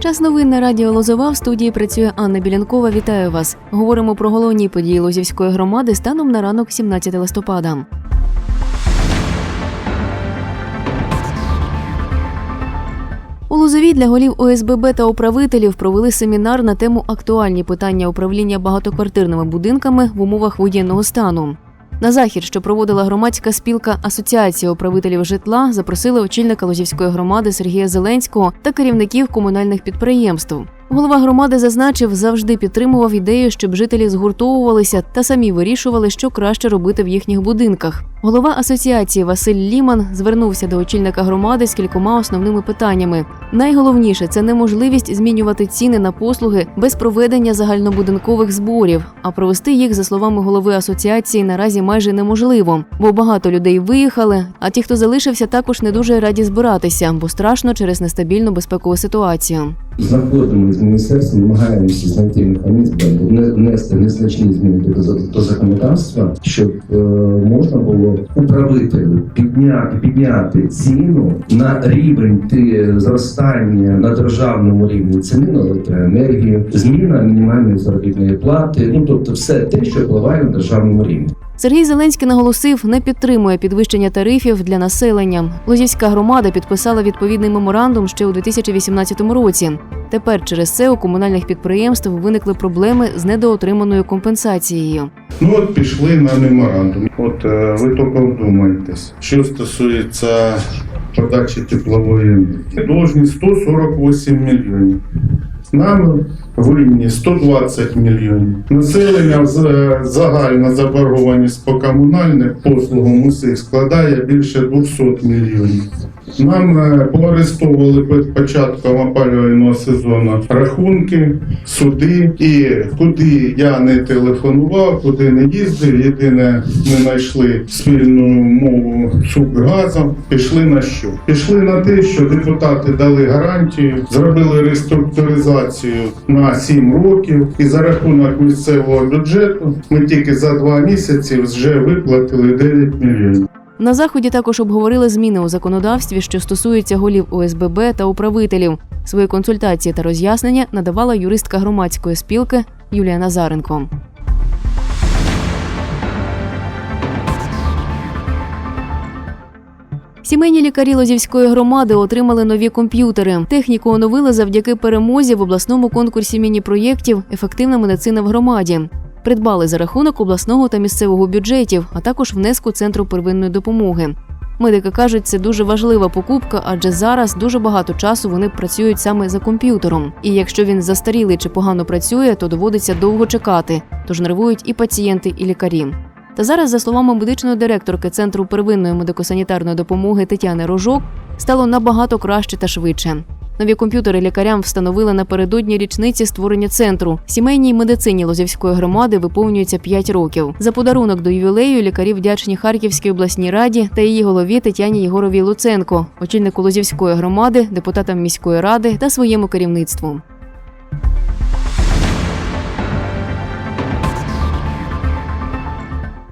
Час новин на радіо Лозова в студії працює Анна Білянкова. Вітаю вас. Говоримо про головні події Лозівської громади станом на ранок 17 листопада. У Лозовій для голів ОСББ та управителів провели семінар на тему актуальні питання управління багатоквартирними будинками в умовах воєнного стану. На захід, що проводила громадська спілка Асоціація управителів житла, запросили очільника Лозівської громади Сергія Зеленського та керівників комунальних підприємств. Голова громади зазначив, завжди підтримував ідею, щоб жителі згуртовувалися та самі вирішували, що краще робити в їхніх будинках. Голова асоціації Василь Ліман звернувся до очільника громади з кількома основними питаннями. Найголовніше це неможливість змінювати ціни на послуги без проведення загальнобудинкових зборів. А провести їх, за словами голови асоціації, наразі майже неможливо, бо багато людей виїхали. А ті, хто залишився, також не дуже раді збиратися, бо страшно через нестабільну безпекову ситуацію. Знаходимо з міністерством, намагаємося знайти механізм, внести незначні зміни до, законодавства, щоб е, можна було управителю підняти, підняти ціну на рівень зростання на державному рівні ціни на електроенергію, зміна мінімальної заробітної плати, ну тобто все те, що впливає на державному рівні. Сергій Зеленський наголосив, не підтримує підвищення тарифів для населення. Лозівська громада підписала відповідний меморандум ще у 2018 році. Тепер через це у комунальних підприємств виникли проблеми з недоотриманою компенсацією. Ну от пішли на меморандум. От е, ви тільки вдумайтесь, що стосується подачі теплової енергії. Должні 148 мільйонів. Нам винні 120 мільйонів. Населення е, загальна заборгованість по комунальним послугам усіх складає більше 200 мільйонів. Нам е, поарестовували перед початком опалювального сезону рахунки, суди, і куди я не телефонував, куди не їздив. Єдине, ми знайшли спільну мову сук газом. Пішли на що? Пішли на те, що депутати дали гарантію, зробили реструктуризацію на 7 років, і за рахунок місцевого бюджету ми тільки за два місяці вже виплатили 9 мільйонів. На заході також обговорили зміни у законодавстві, що стосуються голів ОСББ та управителів. Свої консультації та роз'яснення надавала юристка громадської спілки Юлія Назаренко. Сімейні лікарі Лозівської громади отримали нові комп'ютери. Техніку оновили завдяки перемозі в обласному конкурсі міні-проєктів Ефективна медицина в громаді. Придбали за рахунок обласного та місцевого бюджетів, а також внеску центру первинної допомоги. Медики кажуть, це дуже важлива покупка, адже зараз дуже багато часу вони працюють саме за комп'ютером. І якщо він застарілий чи погано працює, то доводиться довго чекати, тож нервують і пацієнти, і лікарі. Та зараз, за словами медичної директорки Центру первинної медико-санітарної допомоги Тетяни Рожок, стало набагато краще та швидше. Нові комп'ютери лікарям встановили напередодні річниці створення центру. Сімейній медицині Лозівської громади виповнюється 5 років. За подарунок до ювілею лікарі вдячні Харківській обласній раді та її голові Тетяні Єгоровій Луценко, очільнику Лозівської громади, депутатам міської ради та своєму керівництву.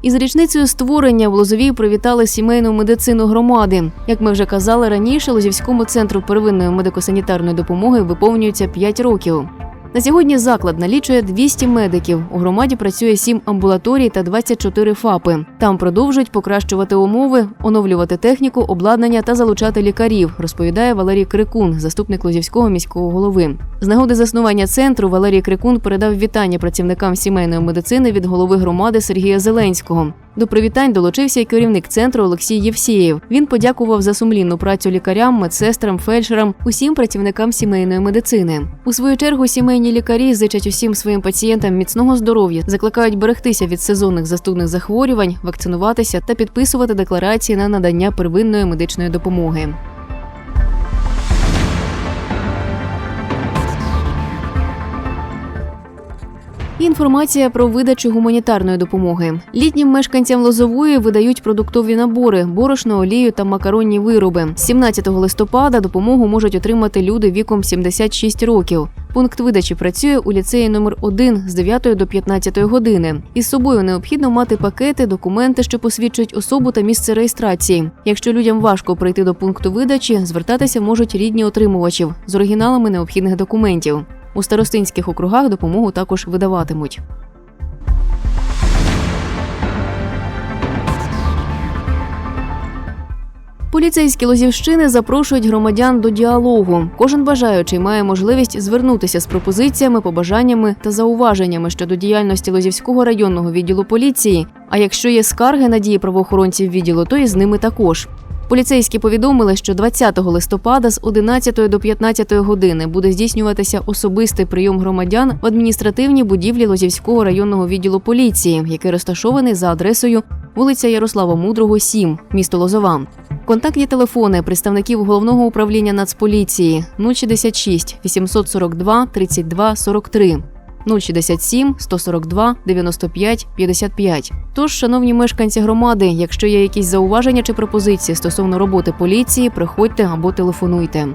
Із річницею створення в Лозовій привітали сімейну медицину громади. Як ми вже казали раніше, Лозівському центру первинної медико-санітарної допомоги виповнюється 5 років. На сьогодні заклад налічує 200 медиків. У громаді працює 7 амбулаторій та 24 ФАПи. Там продовжують покращувати умови, оновлювати техніку, обладнання та залучати лікарів, розповідає Валерій Крикун, заступник Лозівського міського голови. З нагоди заснування центру Валерій Крикун передав вітання працівникам сімейної медицини від голови громади Сергія Зеленського. До привітань долучився й керівник центру Олексій Євсієв. Він подякував за сумлінну працю лікарям, медсестрам, фельдшерам, усім працівникам сімейної медицини. У свою чергу сімейні лікарі зичать усім своїм пацієнтам міцного здоров'я, закликають берегтися від сезонних застудних захворювань, вакцинуватися та підписувати декларації на надання первинної медичної допомоги. Інформація про видачу гуманітарної допомоги. Літнім мешканцям Лозової видають продуктові набори, борошно, олію та макаронні вироби. З 17 листопада допомогу можуть отримати люди віком 76 років. Пункт видачі працює у ліцеї номер 1 з 9 до 15 години. Із собою необхідно мати пакети, документи, що посвідчують особу та місце реєстрації. Якщо людям важко прийти до пункту видачі, звертатися можуть рідні отримувачів з оригіналами необхідних документів. У старостинських округах допомогу також видаватимуть. Поліцейські Лозівщини запрошують громадян до діалогу. Кожен бажаючий має можливість звернутися з пропозиціями, побажаннями та зауваженнями щодо діяльності Лозівського районного відділу поліції. А якщо є скарги на дії правоохоронців відділу, то і з ними також. Поліцейські повідомили, що 20 листопада з 11 до 15 години буде здійснюватися особистий прийом громадян в адміністративній будівлі Лозівського районного відділу поліції, який розташований за адресою вулиця Ярослава Мудрого, 7, місто Лозова. Контактні телефони представників головного управління Нацполіції 066 842 32 43 067 142 95 55. Тож, шановні мешканці громади, якщо є якісь зауваження чи пропозиції стосовно роботи поліції, приходьте або телефонуйте.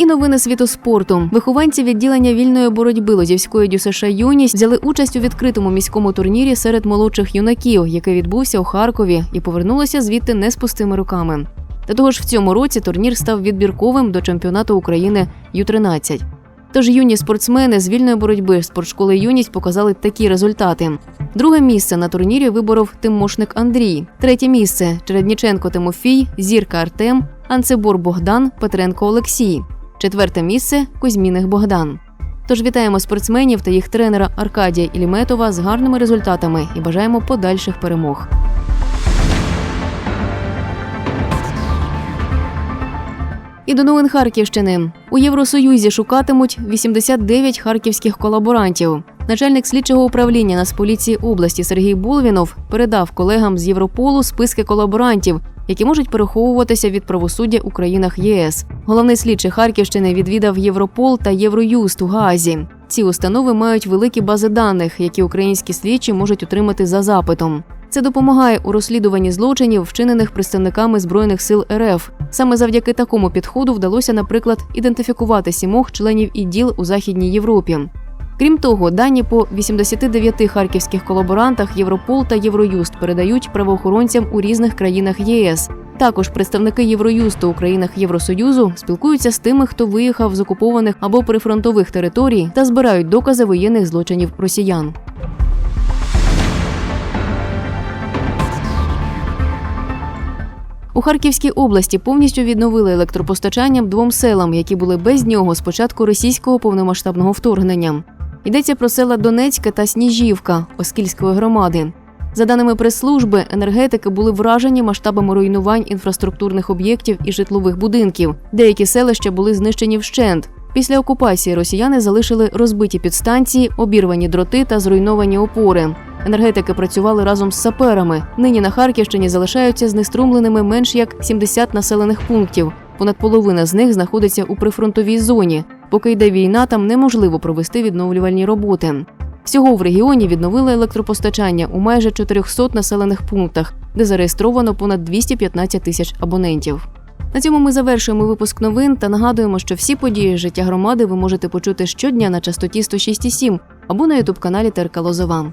І новини світу спорту. Вихованці відділення вільної боротьби Лозівської ДЮСШ Юність взяли участь у відкритому міському турнірі серед молодших юнаків, який відбувся у Харкові, і повернулися звідти не з пустими руками. До того ж, в цьому році турнір став відбірковим до чемпіонату України Ю-13. Тож юні спортсмени з вільної боротьби спортшколи Юність показали такі результати. Друге місце на турнірі виборов Тимошник Андрій, третє місце Чередніченко Тимофій, Зірка Артем, Анцебор Богдан, Петренко Олексій. Четверте місце Кузьміних Богдан. Тож вітаємо спортсменів та їх тренера Аркадія Іліметова з гарними результатами і бажаємо подальших перемог. І до новин Харківщини у Євросоюзі шукатимуть 89 харківських колаборантів. Начальник слідчого управління Нацполіції області Сергій Булвінов передав колегам з Європолу списки колаборантів, які можуть переховуватися від правосуддя у країнах ЄС. Головний слідчий Харківщини відвідав Європол та Євроюст у Гаазі. Ці установи мають великі бази даних, які українські слідчі можуть отримати за запитом. Це допомагає у розслідуванні злочинів, вчинених представниками збройних сил РФ. Саме завдяки такому підходу вдалося, наприклад, ідентифікувати сімох членів іділ у Західній Європі. Крім того, дані по 89 харківських колаборантах Європол та Євроюст передають правоохоронцям у різних країнах ЄС. Також представники Євроюсту у країнах Євросоюзу спілкуються з тими, хто виїхав з окупованих або прифронтових територій та збирають докази воєнних злочинів росіян. У Харківській області повністю відновили електропостачання двом селам, які були без нього з початку російського повномасштабного вторгнення. Йдеться про села Донецьке та Сніжівка Оскільської громади. За даними прес-служби, енергетики були вражені масштабами руйнувань інфраструктурних об'єктів і житлових будинків. Деякі селища були знищені вщент. Після окупації росіяни залишили розбиті підстанції, обірвані дроти та зруйновані опори. Енергетики працювали разом з саперами. Нині на Харківщині залишаються знеструмленими менш як 70 населених пунктів. Понад половина з них знаходиться у прифронтовій зоні. Поки йде війна, там неможливо провести відновлювальні роботи. Всього в регіоні відновили електропостачання у майже 400 населених пунктах, де зареєстровано понад 215 тисяч абонентів. На цьому ми завершуємо випуск новин та нагадуємо, що всі події життя громади ви можете почути щодня на частоті 106,7 або на ютуб каналі ТРК Лозова.